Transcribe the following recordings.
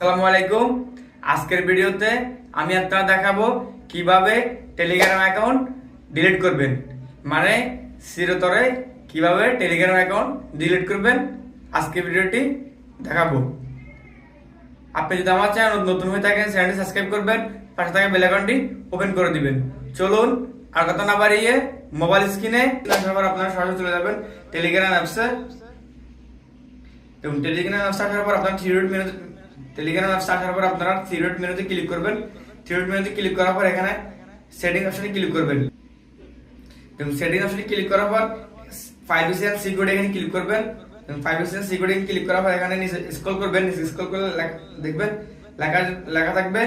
আসসালামু আলাইকুম। আজকের ভিডিওতে আমি আপনারা দেখাবো কীভাবে টেলিগ্রাম অ্যাকাউন্ট ডিলিট করবেন। মানে চিরতরে কীভাবে টেলিগ্রাম অ্যাকাউন্ট ডিলিট করবেন আজকের ভিডিওটি দেখাবো। আপনি যদি আমার চ্যানেল নতুন হয়ে থাকেন চ্যানেলটি সাবস্ক্রাইব করবেন, পাশে থাকা বেল আইকনটি ওপেন করে দিবেন। চলুন আর কথা না বাড়িয়ে মোবাইল স্ক্রিনে আপনারা সরাসরি চলে যাবেন। টেলিগ্রাম অ্যাপসে এবং টেলিগ্রাম অ্যাপস আসার পর আপনার থ্রি টেলিগ্রাম অ্যাপস আসার পর আপনারা থ্রি ডট মেনুতে ক্লিক করবেন। থ্রি ডট মেনুতে ক্লিক করার পর এখানে সেটিং অপশনে ক্লিক করবেন। এবং সেটিং অপশনে ক্লিক করার পর ফাইভ এস এন্ড সিকিউরিটি এখানে ক্লিক করবেন। এবং privacy and security click করার পর এখানে নিচে স্ক্রল করবেন। নিচে স্ক্রল করলে দেখবেন। লেখা লেখা থাকবে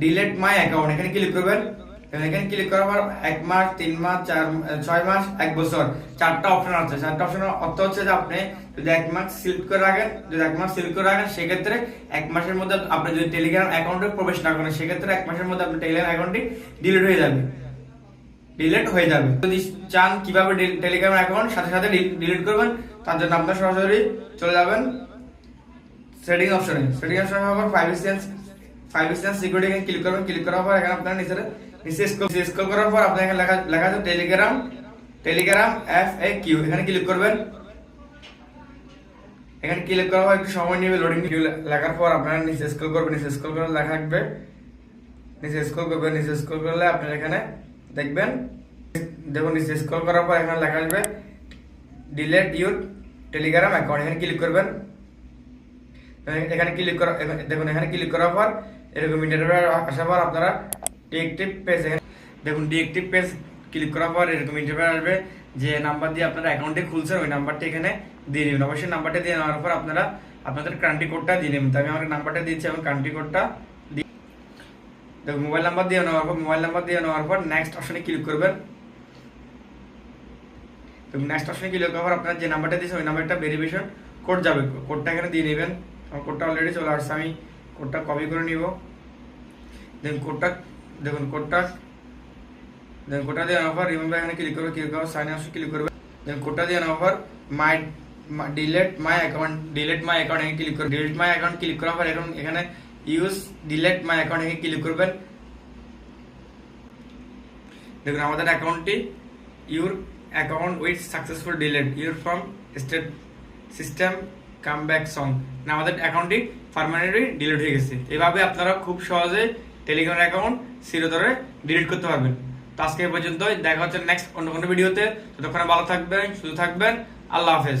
ডিলেট মাই অ্যাকাউন্ট এখানে ক্লিক করবেন। এখানে ক্লিক করার পর এক মাস, তিন মাস, চার, ছয় মাস, এক বছর। চারটা অপশন আছে। চারটা অপশন অর্থ হচ্ছে যে আপনি যদি এক মাস সিলেক্ট করে রাখেন, যদি এক মাস সিলেক্ট করে রাখেন, সেক্ষেত্রে এক মাসের মধ্যে আপনি যদি টেলিগ্রাম অ্যাকাউন্টে প্রবেশ না করেন, সেক্ষেত্রে এক মাসের মধ্যে আপনার টেলিগ্রাম অ্যাকাউন্টটি ডিলিট হয়ে যাবে। ডিলিট হয়ে যাবে। যদি চান কীভাবে টেলিগ্রাম অ্যাকাউন্ট সাথে সাথে ডিলিট করবেন, তার জন্য আপনার সরাসরি চলে যাবেন সেটিং অপশনে সেটিং অপশনে হওয়ার পর ফাইভ স্ট্যান্স ফাইভ স্ট্যান্স সিকিউরিটি ক্লিক করবেন। ক্লিক করার পর এখানে আপনার নিচে স্ক্রল স্ক্রল করার পর আপনার এখানে লেখা লেখা আছে Telegram Telegram F A Q এখানে ক্লিক করবেন। এখানে ক্লিক করার পর একটু সময় নেবে লোডিং লেখার পর আপনারা করবেন করে লেখা থাকবে। করবেন করলে আপনারা এখানে দেখবেন। দেখুন করার পর এখানে লেখা আসবে ডিলেট ইউর টেলিগ্রাম অ্যাকাউন্ট এখানে ক্লিক করবেন। এখানে ক্লিক করা দেখুন, এখানে ক্লিক করার পর এরকম ইন্টারভিউ আসার পর আপনারা ডিএক্টিভ পেজ দেখুন ডিএক্টিভ পেজ ক্লিক করার পর এরকম ইন্টারভিউ আসবে, যে নাম্বার দিয়ে আপনারা অ্যাকাউন্টে খুলছেন, ওই নাম্বারটি এখানে দিয়ে নেবেন। অবশ্যই নাম্বারটা দিয়ে নেওয়ার পর আপনারা আপনাদের কান্ট্রি কোডটা দিয়ে নেবেন। তো আমি আমার নাম্বারটা দিচ্ছি এবং কান্ট্রি কোডটা দিয়ে দেখুন মোবাইল নাম্বার দিয়ে নেওয়ার পর মোবাইল নাম্বার দিয়ে নেওয়ার পর নেক্সট অপশনে ক্লিক করবেন। তো নেক্সট অপশনে ক্লিক করার পর আপনার যে নাম্বারটা দিয়েছে ওই নাম্বারটা ভেরিফিকেশন কোড যাবে। কোডটা এখানে দিয়ে নেবেন। আমার কোডটা অলরেডি চলে আসছে, আমি কোডটা কপি করে নিব। দেখুন কোডটা দেখুন, কোডটা দেখুন, কোডটা দিয়ে পর রিমেম্বার এখানে ক্লিক করবে ক্লিক করার সাইন অপশন ক্লিক করবে। দেখুন, কোডটা দিয়ে পর my delete my account delete my account এখানে ক্লিক করবে। ডিলেট মাই অ্যাকাউন্ট ক্লিক করার পর এখন এখানে ইউজ ডিলেট মাই অ্যাকাউন্ট এখানে ক্লিক করবেন। দেখুন, আমাদের অ্যাকাউন্টটি your account with successful delete your from state system come back song আমাদের অ্যাকাউন্টটি পারমানেন্টলি ডিলিট হয়ে গেছে। এভাবে আপনারা খুব সহজে টেলিগ্রাম অ্যাকাউন্ট চিরতরে ডিলিট করতে পারবেন। তো আজকে পর্যন্ত দেখা হচ্ছে নেক্সট অন্য কোনো ভিডিওতে ততক্ষণে ভালো থাকবেন, সুস্থ থাকবেন। আল্লাহ হাফেজ।